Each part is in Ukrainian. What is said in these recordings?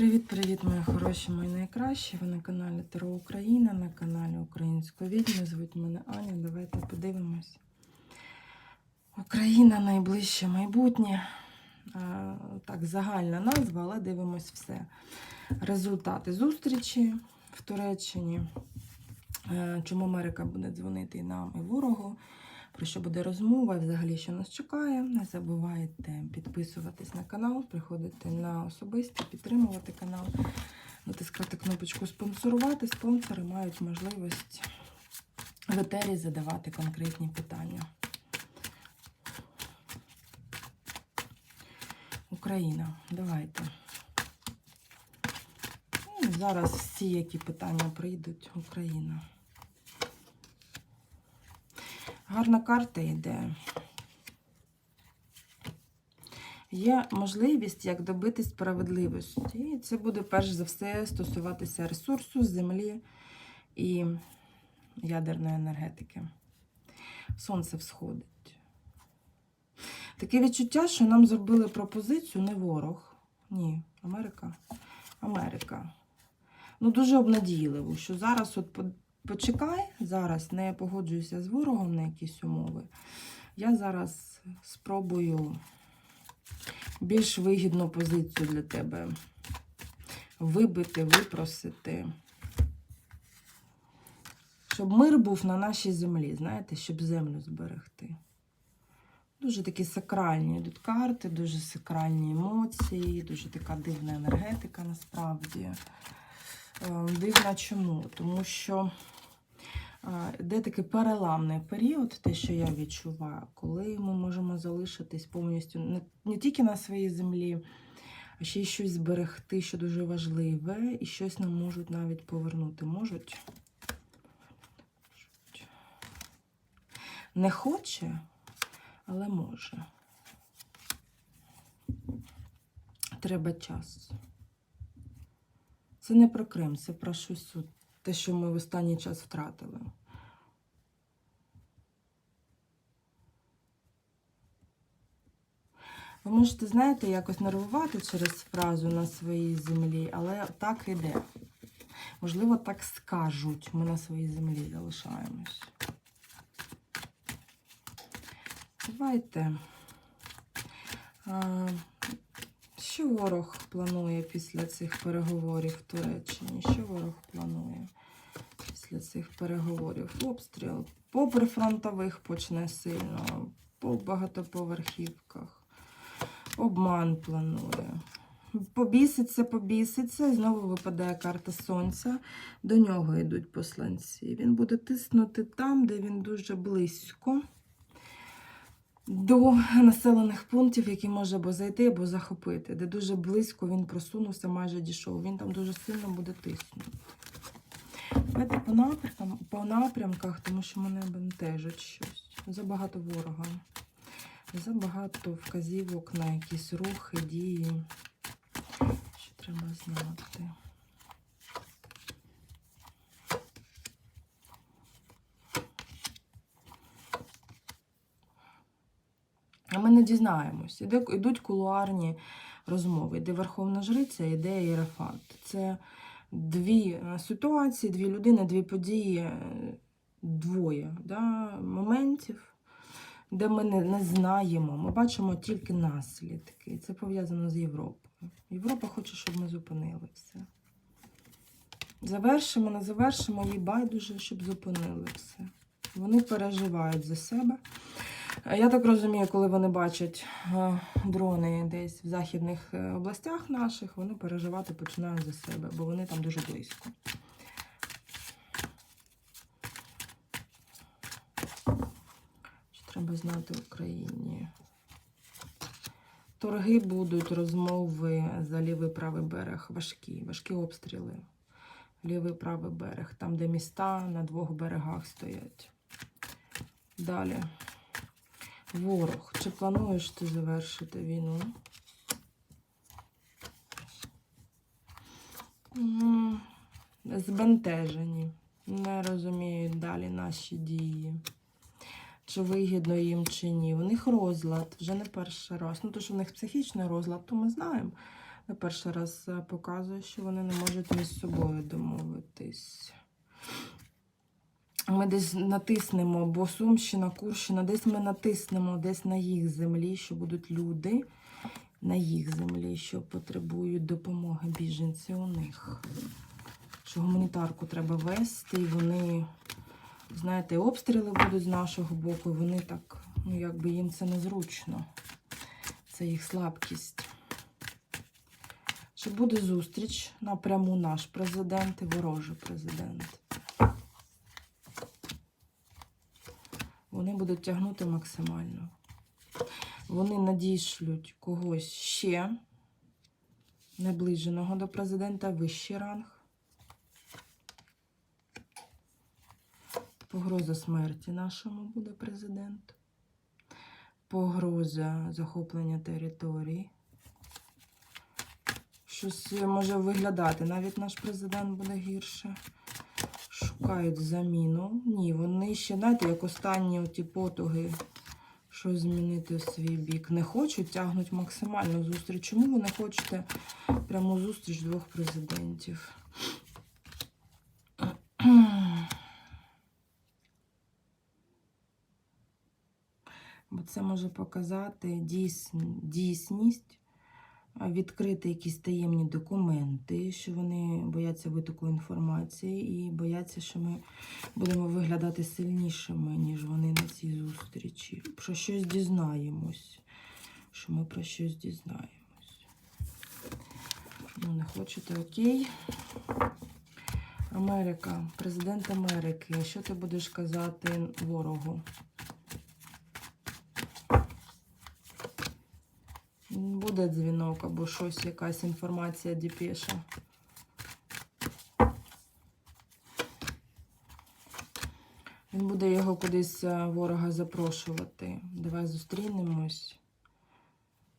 Привіт-привіт, мої хороші, мої найкращі. Ви на каналі Таро Україна, на каналі Української відьми. Звуть мене Аня. Давайте подивимось. Україна найближче майбутнє. Так, загальна назва, але дивимось все. Результати зустрічі в Туреччині. Е, Чому Америка буде дзвонити і нам, і ворогу. Про що буде розмова, і взагалі, що нас чекає. Не забувайте підписуватись на канал, приходити на особисті, підтримувати канал, натискати кнопочку спонсорувати. Спонсори мають можливість в етері задавати конкретні питання. Україна, давайте. Ну, Зараз всі, які питання прийдуть, Україна. Гарна карта йде. Є можливість, як добитись справедливості. І це буде перш за все стосуватися ресурсу, землі і ядерної енергетики. Сонце всходить. Таке відчуття, що нам зробили пропозицію не ворог. Ні, Америка. Америка. Ну, дуже обнадійливо, що зараз от почекай, зараз не погоджуюся з ворогом на якісь умови. Я зараз спробую більш вигідну позицію для тебе вибити, випросити. Щоб мир був на нашій землі, знаєте, щоб землю зберегти. Дуже такі сакральні йдуть карти, дуже сакральні емоції, дуже така дивна енергетика насправді. Е, Дивна чому? Тому що е, йде такий переламний період, те, що я відчуваю, коли ми можемо залишитись повністю не, не тільки на своїй землі, а ще й щось зберегти, що дуже важливе, і щось нам можуть навіть повернути. Можуть. Не хоче, але може. Треба час. Це не про Крим, це про щось, те, що ми в останній час втратили. Ви можете, знаєте, якось нервувати через фразу на своїй землі, але так іде. Можливо, так скажуть. Ми на своїй землі залишаємось. Давайте. Що ворог планує після цих переговорів в Туреччині? Що ворог планує після цих переговорів? Обстріл по прифронтових почне сильно, по багатоповерхівках. Обман планує. Побіситься, побіситься, і знову випадає карта сонця. До нього йдуть посланці. Він буде тиснути там, де він дуже близько до населених пунктів, які може або зайти, або захопити, де дуже близько він просунувся, майже дійшов. Він там дуже сильно буде тиснути. Давайте по напрямкам, по напрямках, тому що мене бентежить щось. Забагато ворога. Забагато вказівок на якісь рухи, дії. Що треба знати? Ми не дізнаємось. Іде, ідуть кулуарні розмови. Іде Верховна Жриця, іде Єрефант. Це дві е, ситуації, дві людини, дві події, е, двоє да, моментів, де ми не, не знаємо. Ми бачимо тільки наслідки. Це пов'язано з Європою. Європа хоче, щоб ми зупинили все. Завершимо, не завершимо, їй байдуже, щоб зупинили все. Вони переживають за себе. Е, Я так розумію, коли вони бачать е, дрони десь в західних е, областях наших, вони переживати починають за себе, бо вони там дуже близько. Що треба знати в Україні? Торги будуть, розмови за лівий правий берег. Важкі, важкі обстріли. Лівий правий берег, там, де міста на двох берегах стоять. Далі. Ворог. Чи плануєш ти завершити війну? Збентежені. Не розуміють далі наші дії. Чи вигідно їм, чи ні. У них розлад вже не перший раз. Ну, то, що в них психічний розлад, то ми знаємо. Я перший раз е, показую, що вони не можуть між собою домовитись. Ми десь натиснемо, бо Сумщина, Курщина, десь ми натиснемо десь на їх землі, що будуть люди на їх землі, що потребують допомоги біженці у них. Що гуманітарку треба вести, і вони, знаєте, обстріли будуть з нашого боку, і вони так, ну якби їм це незручно. Це їх слабкість. Що буде зустріч напряму наш президент і ворожий президент. Вони будуть тягнути максимально. Вони надішлють когось ще наближеного до президента вищий ранг. Погроза смерті нашому буде президенту. Погроза захоплення території. Щось може виглядати. Навіть наш президент буде гірше. Шукають заміну. Ні, вони ще, знаєте, як останні оті потуги, щось змінити в свій бік. Не хочуть, тягнуть максимальну зустріч. Чому ви не хочете пряму зустріч двох президентів? Бо це може показати дійсність, відкрити якісь таємні документи, що вони бояться витоку інформації і бояться, що ми будемо виглядати сильнішими, ніж вони на цій зустрічі. Про щось дізнаємось. Що ми про щось дізнаємось. Ну, не хочете, окей. Америка, президент Америки. Що ти будеш казати ворогу? Буде дзвінок або щось, якась інформація Діпеша. Він буде його кудись е, ворога запрошувати. Давай зустрінемось.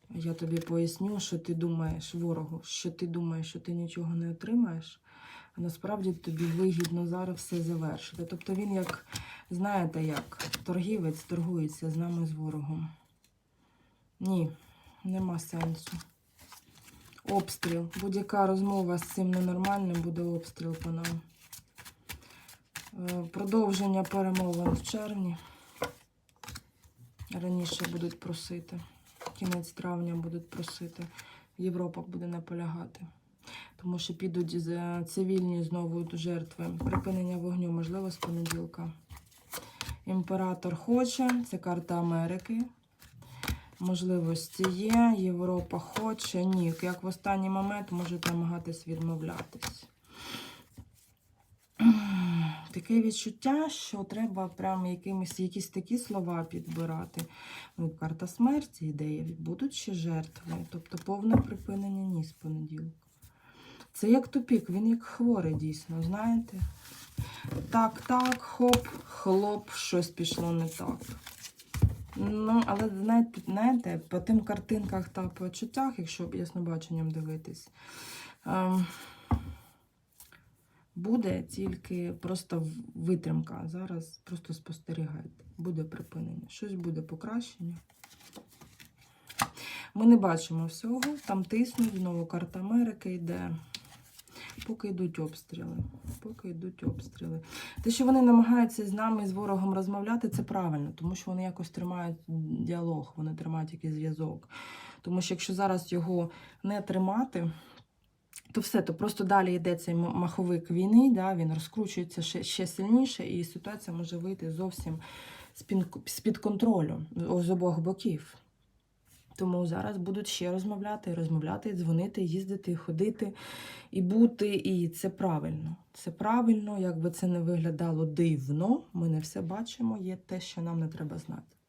Я тобі поясню, що ти думаєш ворогу, що ти думаєш, що ти нічого не отримаєш, а насправді тобі вигідно зараз все завершити. Тобто він, як, знаєте, як торгівець торгується з нами з ворогом. Ні, нема сенсу. Обстріл. Будь-яка розмова з цим ненормальним буде обстріл по нам. Е, Продовження перемовин в червні. Раніше будуть просити. Кінець травня будуть просити. Європа буде наполягати. Тому що підуть за цивільні знову жертви. Припинення вогню, можливо, з понеділка. Імператор хоче, це карта Америки. Можливості є, Європа хоче, ні. Як в останній момент можуть намагатись відмовлятись. Таке відчуття, що треба прямо якимись, якісь такі слова підбирати. Ну, карта смерті, ідея, будуть ще жертви. Тобто повне припинення ні з понеділка. Це як тупік, він як хворий дійсно, знаєте? Так, так, хоп, хлоп, щось пішло не так. Ну, але знаєте, знаєте, по тим картинках та по чуттях, якщо яснобаченням дивитись, ем, буде тільки просто витримка. Зараз просто спостерігайте. Буде припинення. Щось буде покращення. Ми не бачимо всього. Там тиснуть, знову карта Америки йде. Поки йдуть обстріли. Поки йдуть обстріли. Те, що вони намагаються з нами, з ворогом розмовляти, це правильно, тому що вони якось тримають діалог, вони тримають якийсь зв'язок. Тому що якщо зараз його не тримати, то все, то просто далі йде цей маховик війни, да, він розкручується ще, ще сильніше, і ситуація може вийти зовсім з-під, контролю з обох боків. Тому зараз будуть ще розмовляти, розмовляти, дзвонити, їздити, ходити і бути. І це правильно. Це правильно, як би це не виглядало дивно. Ми не все бачимо, є те, що нам не треба знати.